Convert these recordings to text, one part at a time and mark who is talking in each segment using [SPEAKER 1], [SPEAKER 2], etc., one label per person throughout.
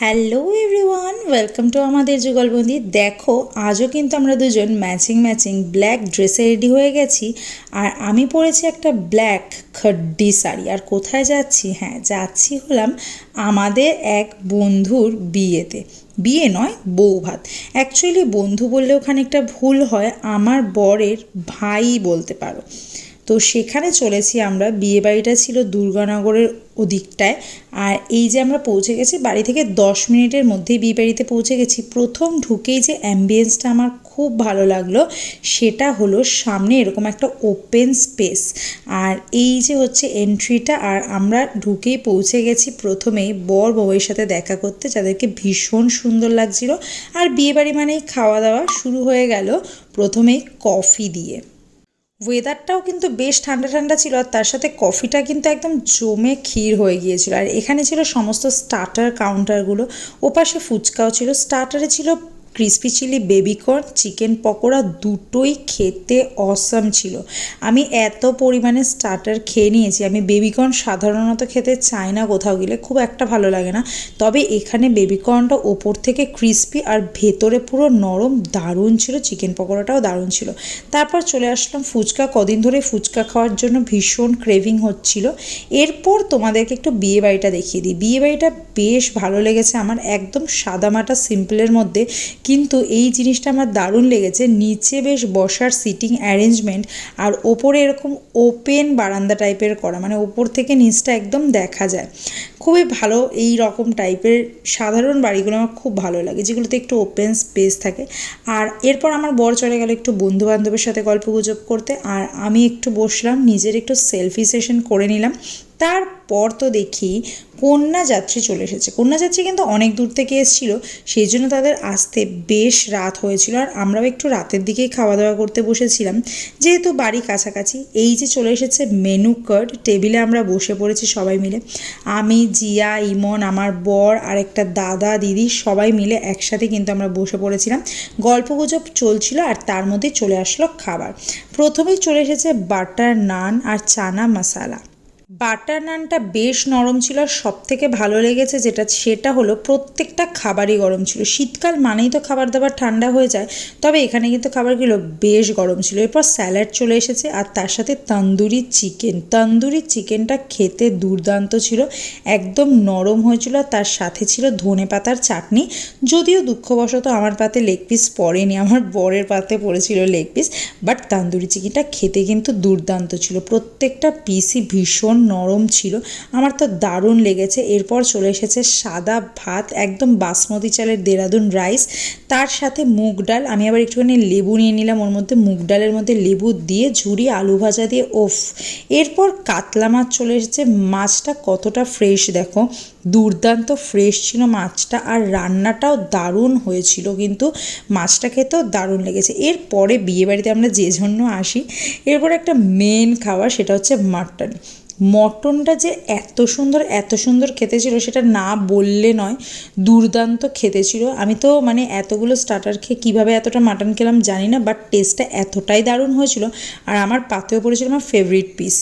[SPEAKER 1] Hello everyone welcome to আমাদের যুগলবন্দি। দেখো, আজও কিন্তু আমরা দুজন ম্যাচিং ম্যাচিং ব্ল্যাক ড্রেসে রেডি হয়ে গেছি। আর আমি পরেছি একটা ব্ল্যাক খড্ডি শাড়ি। আর কোথায় যাচ্ছি? হ্যাঁ যাচ্ছি হলাম আমাদের এক বন্ধুর বিয়েতে। বিয়ে নয় বউ ভাত অ্যাকচুয়ালি বন্ধু বললেও খানিকটা ভুল হয়, আমার বরের ভাই বলতে পারো। তো সেখানে চলেছি আমরা। বিয়ে বাড়িটা ছিল দুর্গানগরের ওদিকটায়। আর এই যে আমরা পৌঁছে গেছি, বাড়ি থেকে দশ মিনিটের মধ্যেই বিয়ে বাড়িতে পৌঁছে গেছি। প্রথম ঢুকেই যে অ্যাম্বিয়েন্সটা আমার খুব ভালো লাগল, সেটা হলো সামনে এরকম একটা ওপেন স্পেস আর এই যে হচ্ছে এন্ট্রিটা আর আমরা ঢুকেই পৌঁছে গেছি প্রথমেই বর বউয়ের সাথে দেখা করতে, যাদেরকে ভীষণ সুন্দর লাগছিল। আর বিয়ে বাড়ি মানেই খাওয়া দাওয়া শুরু হয়ে গেল প্রথমেই কফি দিয়ে। ওয়েদারটাও কিন্তু বেশ ঠান্ডা ঠান্ডা ছিল আর তার সাথে কফিটা কিন্তু একদম জমে ক্ষীর হয়ে গিয়েছিল। আর এখানে ছিল সমস্ত স্টার্টার কাউন্টারগুলো ওপাশে ফুচকাও ছিল। স্টার্টারে ছিল crispy chilli baby corn chicken pakora দুটোই খেতে অসম ছিল। আমি এত পরিমাণে স্টার্টার খেয়ে নিয়েছি। আমি বেবিকর্ন সাধারণত খেতে চাই না কোথাও গেলে, খুব একটা ভালো লাগে না। তবে এখানে বেবিকর্নটা ওপর থেকে ক্রিসপি আর ভেতরে পুরো নরম দারুণ ছিল। চিকেন পকোড়াটাও দারুণ ছিল। তারপর চলে আসলাম ফুচকা। কদিন ধরে ফুচকা খাওয়ার জন্য ভীষণ ক্রেভিং হচ্ছিল। এরপর তোমাদেরকে একটু বিয়ে বাড়িটা দেখিয়ে দিই। বিয়ে বাড়িটা বেশ ভালো লেগেছে। আমার একদম সাদামাটা সিম্পলের মধ্যে কিন্তু এই জিনিসটা আমার দারুণ লেগেছে। নিচে বেশ বসার সিটিং অ্যারেঞ্জমেন্ট আর ওপরে এরকম ওপেন বারান্দা টাইপের করা মানে ওপর থেকে নিচটা একদম দেখা যায়। খুবই ভালো এই রকম টাইপের সাধারণ বাড়িগুলো আমার খুব ভালো লাগে, যেগুলোতে একটু ওপেন স্পেস থাকে। আর এরপর আমার বর চলে গেল একটু বন্ধু বান্ধবের সাথে গল্প গুজব করতে, আর আমি একটু বসলাম, নিজের একটু সেলফি সেশন করে নিলাম। তারপর তো দেখি কন্যা যাত্রী চলে এসেছে। কন্যা যাত্রী কিন্তু অনেক দূর থেকে এসেছিল, সেই জন্য তাদের আসতে বেশ রাত হয়েছিল। আর আমরাও একটু রাতের দিকেই খাওয়া দাওয়া করতে বসেছিলাম। যেহেতু বাড়ি কাছাকাছি, এই যে চলে এসেছে মেনু কার্ড, টেবিলে আমরা বসে পড়েছি সবাই মিলে। আমি, জিয়া, ইমন, আমার বর আর একটা দাদা, দিদি সবাই মিলে একসাথে কিন্তু আমরা বসে পড়েছিলাম। গল্প গুজব চলছিল আর তার মধ্যে চলে আসলো খাবার। প্রথমেই চলে এসেছে বাটার নান আর চানা মশালা বাটার নানটা বেশ নরম ছিল আর সব থেকে ভালো লেগেছে যেটা, সেটা হলো প্রত্যেকটা খাবারই গরম ছিল। শীতকাল মানেই তো খাবার দাবার ঠান্ডা হয়ে যায়, তবে এখানে কিন্তু খাবারগুলো বেশ গরম ছিল। এরপর স্যালাড চলে এসেছে আর তার সাথে তন্দুরি চিকেন। তন্দুরি চিকেনটা খেতে দুর্দান্ত ছিল, একদম নরম হয়েছিল আর তার সাথে ছিল ধনে পাতার চাটনি। যদিও দুঃখবশত আমার পাতে লেগ পিস পড়েনি, আমার বরের পাতে পড়েছিল লেগ পিস, বাট তন্দুরি চিকেনটা খেতে কিন্তু দুর্দান্ত ছিল। প্রত্যেকটা পিসই ভীষণ নরম ছিল। আমার তো দারুণ লেগেছে। এরপর চলে এসেছে সাদা ভাত, একদম বাসমতি চালের দেরাদুন রাইস। তার সাথে মুগ ডাল। আমি আবার একটুখানি লেবু নিয়ে নিলাম। ওর মধ্যে মুগ ডালের মধ্যে লেবু দিয়ে ঝুড়ি আলু ভাজা দিয়ে, ওফ! এরপর কাতলা মাছ চলে এসেছে। মাছটা কতটা ফ্রেশ দেখো। দুর্দান্ত ফ্রেশ ছিল মাছটা আর রান্নাটাও দারুণ হয়েছিল কিন্তু মাছটা খেতেও দারুণ লেগেছে। এরপরে বিয়েবাড়িতে আমরা যে জন্য আসি। এরপর একটা মেন খাবার সেটা হচ্ছে মাটন মটনটা যে এত সুন্দর এত সুন্দর খেতে ছিল সেটা না বললে নয়, দুর্দান্ত খেতে ছিল। আমি তো মানে এতগুলো স্টার্টার খেয়ে কীভাবে এতটা মাটন খেলাম জানি না বাট টেস্টটা এতটাই দারুণ হয়েছিল। আর আমার পাতেও পড়েছিল আমার ফেভারিট পিস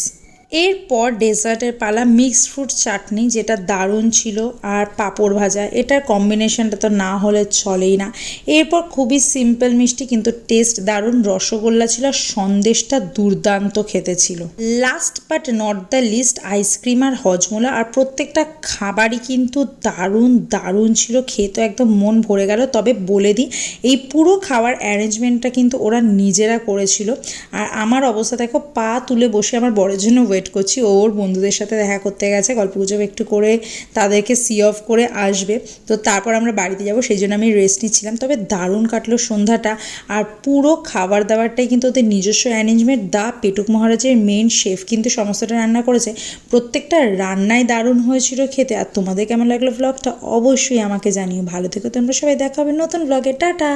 [SPEAKER 1] এরপর ডেজার্টের পালা মিক্সড ফ্রুট চাটনি, যেটা দারুণ ছিল, আর পাঁপড় ভাজা। এটার কম্বিনেশনটা তো না হলে চলেই না। এরপর খুবই সিম্পল মিষ্টি, কিন্তু টেস্ট দারুণ। রসগোল্লা ছিল, সন্দেশটা দুর্দান্ত খেতে ছিল। Last but not the least ice cream আর হজমোলা, আর প্রত্যেকটা খাবারই কিন্তু দারুণ দারুণ ছিল। খেয়ে তো একদম মন ভরে গেল। তবে বলে দিই, এই পুরো খাওয়ার অ্যারেঞ্জমেন্টটা কিন্তু ওরা নিজেরা করেছিল। আর আমার অবস্থা দেখো, পা তুলে বসে আমার বড়ের জন্য ওয়েট করছি। ওর বন্ধুদের সাথে দেখা করতে গেছে, গল্পগুজব একটু করে তাদেরকে সি অফ করে আসবে। তো তারপর আমরা বাড়িতে যাব, সেই জন্য আমি রেস্ট নিচ্ছিলাম। তবে দারুণ কাটলো সন্ধ্যাটা। আর পুরো খাবার দাবারটাই কিন্তু ওদের নিজস্ব অ্যারেঞ্জমেন্ট দা পেটুক মহারাজের মেন শেফ কিন্তু সমস্তটা রান্না করেছে। প্রত্যেকটা রান্নায় দারুণ হয়েছিল খেতে। আর তোমাদের কেমন লাগল ব্লগটা অবশ্যই আমাকে জানিও। ভালো থেকো, তোমরা সবাই দেখা হবে নতুন ব্লগে টাটা!